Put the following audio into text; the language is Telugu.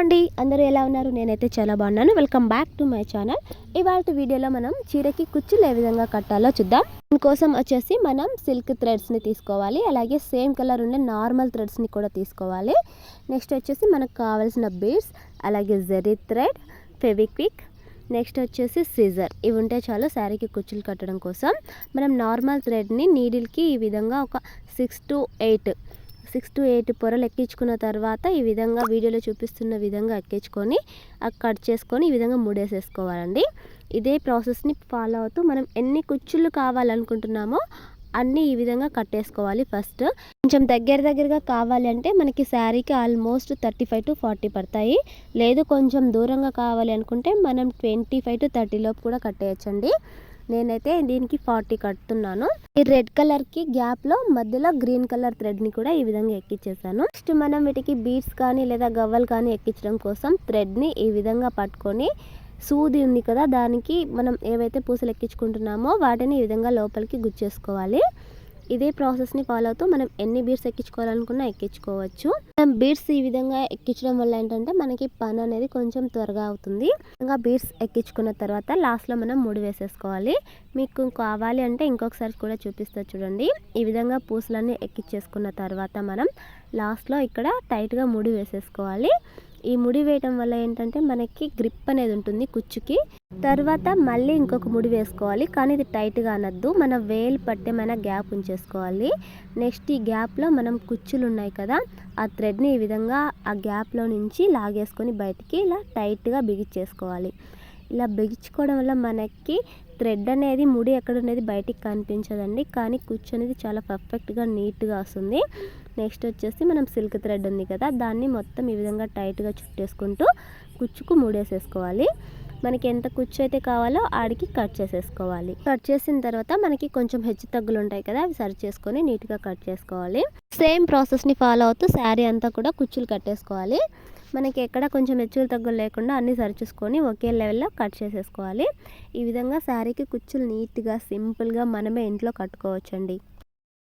అండి. అందరూ ఎలా ఉన్నారు? నేనైతే చాలా బాగున్నాను. Welcome back to my channel ఇవాళ వీడియోలో మనం చీరకి కుచ్చులు ఏ విధంగా కట్టాలో చూద్దాం. దీనికోసం వచ్చేసి మనం సిల్క్ థ్రెడ్స్ని తీసుకోవాలి. అలాగే సేమ్ కలర్ ఉండే నార్మల్ థ్రెడ్స్ని కూడా తీసుకోవాలి. నెక్స్ట్ వచ్చేసి మనకు కావాల్సిన బీడ్స్ అలాగే జెరీ థ్రెడ్ ఫెవిక్విక్ నెక్స్ట్ వచ్చేసి సిజర్ ఇవి ఉంటే చాలు శారీకి కుచ్చులు కట్టడం కోసం. మనం నార్మల్ థ్రెడ్ని నీడిల్కి ఈ విధంగా ఒక six to eight six to eight పొరలు ఎక్కించుకున్న తర్వాత ఈ విధంగా వీడియోలో చూపిస్తున్న విధంగా ఎక్కించుకొని కట్ చేసుకొని ఈ విధంగా ముడేసేసుకోవాలండి. ఇదే ప్రాసెస్ని ఫాలో అవుతూ మనం ఎన్ని కుచ్చులు కావాలనుకుంటున్నామో అన్నీ ఈ విధంగా కట్టేసుకోవాలి ఫస్ట్. కొంచెం దగ్గర దగ్గరగా కావాలి అంటే మనకి శారీకి almost thirty five to forty పడతాయి. లేదు కొంచెం దూరంగా కావాలి అనుకుంటే మనం ట్వంటీ ఫైవ్ టు థర్టీ లోపు కూడా కట్టేయచ్చండి. నేనైతే దీనికి ఫార్టీ కడుతున్నాను. ఈ రెడ్ కలర్కి గ్యాప్లో మధ్యలో గ్రీన్ కలర్ థ్రెడ్ని కూడా ఈ విధంగా ఎక్కించేసాను నెక్స్ట్ మనం వీటికి బీడ్స్ కానీ లేదా గవ్వలు కానీ ఎక్కించడం కోసం థ్రెడ్ని ఈ విధంగా పట్టుకొని సూది ఉంది కదా దానికి మనం ఏవైతే పూసలు ఎక్కించుకుంటున్నామో వాటిని ఈ విధంగా లోపలికి గుచ్చేసుకోవాలి. ఇదే ప్రాసెస్ని ఫాలో అవుతూ మనం ఎన్ని బీడ్స్ ఎక్కించుకోవాలనుకున్నా ఎక్కించుకోవచ్చు. మనం బీడ్స్ ఈ విధంగా ఎక్కించడం వల్ల ఏంటంటే మనకి పని అనేది కొంచెం త్వరగా అవుతుంది. ఇంకా బీడ్స్ ఎక్కించుకున్న తర్వాత లాస్ట్లో మనం ముడి వేసేసుకోవాలి. మీకు కావాలి అంటే ఇంకొకసారి కూడా చూపిస్తా చూడండి. ఈ విధంగా పూసలన్నీ ఎక్కించేసుకున్న తర్వాత మనం లాస్ట్లో ఇక్కడ టైట్గా ముడి వేసేసుకోవాలి. ఈ ముడి వేయటం వల్ల ఏంటంటే మనకి గ్రిప్ అనేది ఉంటుంది కుచ్చుకి. తర్వాత మళ్ళీ ఇంకొక ముడి వేసుకోవాలి. కానీ ఇది టైట్గా అనద్దు. మన వేలు పట్టే మన గ్యాప్ ఉంచేసుకోవాలి. నెక్స్ట్ ఈ గ్యాప్లో మనం కుచ్చులు ఉన్నాయి కదా ఆ థ్రెడ్ని ఈ విధంగా ఆ గ్యాప్లో నుంచి లాగేసుకొని బయటికి ఇలా టైట్గా బిగించేసుకోవాలి. ఇలా బిగించుకోవడం వల్ల మనకి థ్రెడ్ అనేది ముడి ఎక్కడ ఉండేది బయటికి కనిపించదండి. కానీ కుచ్చు అనేది చాలా పర్ఫెక్ట్గా నీట్గా వస్తుంది. నెక్స్ట్ వచ్చేసి మనం సిల్క్ థ్రెడ్ ఉంది కదా దాన్ని మొత్తం ఈ విధంగా టైట్గా చుట్టేసుకుంటూ కుచ్చుకు ముడేసేసుకోవాలి. మనకి ఎంత కుచ్చు అయితే కావాలో ఆడికి కట్ చేసేసుకోవాలి. కట్ చేసిన తర్వాత మనకి కొంచెం హెచ్చు తగ్గులు ఉంటాయి కదా అవి సరి చేసుకొని నీట్గా కట్ చేసుకోవాలి. సేమ్ ప్రాసెస్ని ఫాలో అవుతూ శారీ అంతా కూడా కుచ్చులు కట్టేసుకోవాలి. మనకి ఎక్కడ కొంచెం హెచ్చులు తగ్గులు లేకుండా అన్నీ సరిచూసుకొని ఒకే లెవెల్లో కట్ చేసేసుకోవాలి. ఈ విధంగా శారీకి కుచ్చులు నీట్గా సింపుల్గా మనమే ఇంట్లో కట్టుకోవచ్చండి.